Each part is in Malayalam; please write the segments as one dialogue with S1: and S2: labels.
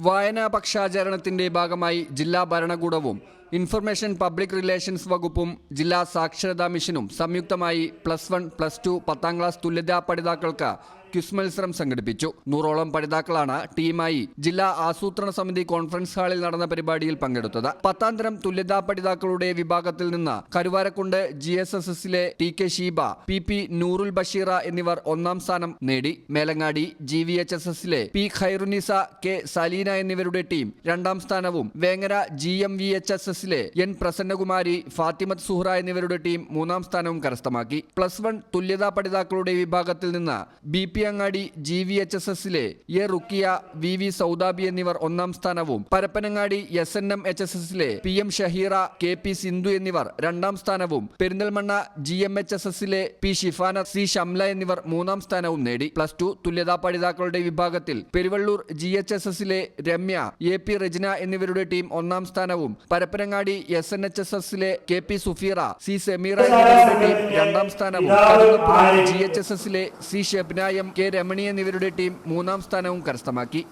S1: വായനാ പക്ഷാചരണത്തിന്റെ ഭാഗമായി ജില്ലാ ഭരണകൂടവും ഇൻഫർമേഷൻ പബ്ലിക് റിലേഷൻസ് വകുപ്പും ജില്ലാ സാക്ഷരതാ മിഷനും സംയുക്തമായി പ്ലസ് വൺ പ്ലസ് ടു പത്താം ക്ലാസ് തുല്യതാ പഠിതാക്കൾക്ക് ക്വിസ് മത്സരം സംഘടിപ്പിച്ചു. നൂറോളം പഠിതാക്കളാണ് ടീമായി ജില്ലാ ആസൂത്രണ സമിതി കോൺഫറൻസ് ഹാളിൽ നടന്ന പരിപാടിയിൽ പങ്കെടുത്തത്. പത്താം തരം തുല്യതാ പഠിതാക്കളുടെ വിഭാഗത്തിൽ നിന്ന് കരുവാരക്കുണ്ട് ജി എസ് എസ് എസിലെ T K Sheeba P P Noorul Basheera എന്നിവർ ഒന്നാം സ്ഥാനം നേടി. Melangadi G V H S എസിലെ പി ഖൈറുനിസ കെ സലീന എന്നിവരുടെ ടീം രണ്ടാം സ്ഥാനവും Vengara G M V H S എസിലെ എൻ പ്രസന്നകുമാരി ഫാത്തിമത് സുഹ്റ എന്നിവരുടെ ടീം മൂന്നാം സ്ഥാനവും കരസ്ഥമാക്കി. പ്ലസ് വൺ തുല്യതാ പഠിതാക്കളുടെ വിഭാഗത്തിൽ നിന്ന് B P Angadi G V H S എസിലെ A Rukkiya V V Soudabi എന്നിവർ ഒന്നാം സ്ഥാനവും. Parappanangadi S N M H S എസിലെ P M Shaheera K P Sindhu എന്നിവർ രണ്ടാം സ്ഥാനവും. Perinthalmanna G M H S എസിലെ പി ഷിഫാന സി ഷംല എന്നിവർ മൂന്നാം സ്ഥാനവും നേടി. പ്ലസ് ടു തുല്യതാ പഠിതാക്കളുടെ വിഭാഗത്തിൽ പെരുവള്ളൂർ ജി എച്ച് എസ് എസിലെ രമ്യ എ പി റെജിന എന്നിവരുടെ ടീം ഒന്നാം സ്ഥാനവും. Parappanangadi S N H S എസിലെ K P Sufeera C Semeera എന്നിവരുടെ ടീം രണ്ടാം സ്ഥാനവും ജി എച്ച് എസ് എസിലെ C Shebna M K Ramani എന്നിവരുടെ ടീം മൂന്നാം സ്ഥാനവും കരസ്ഥമാക്കി.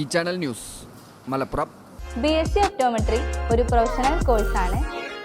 S1: ഈ channel news Malappuram.
S2: B S C optometry ഒരു പ്രൊഫഷണൽ കോഴ്സാണ്.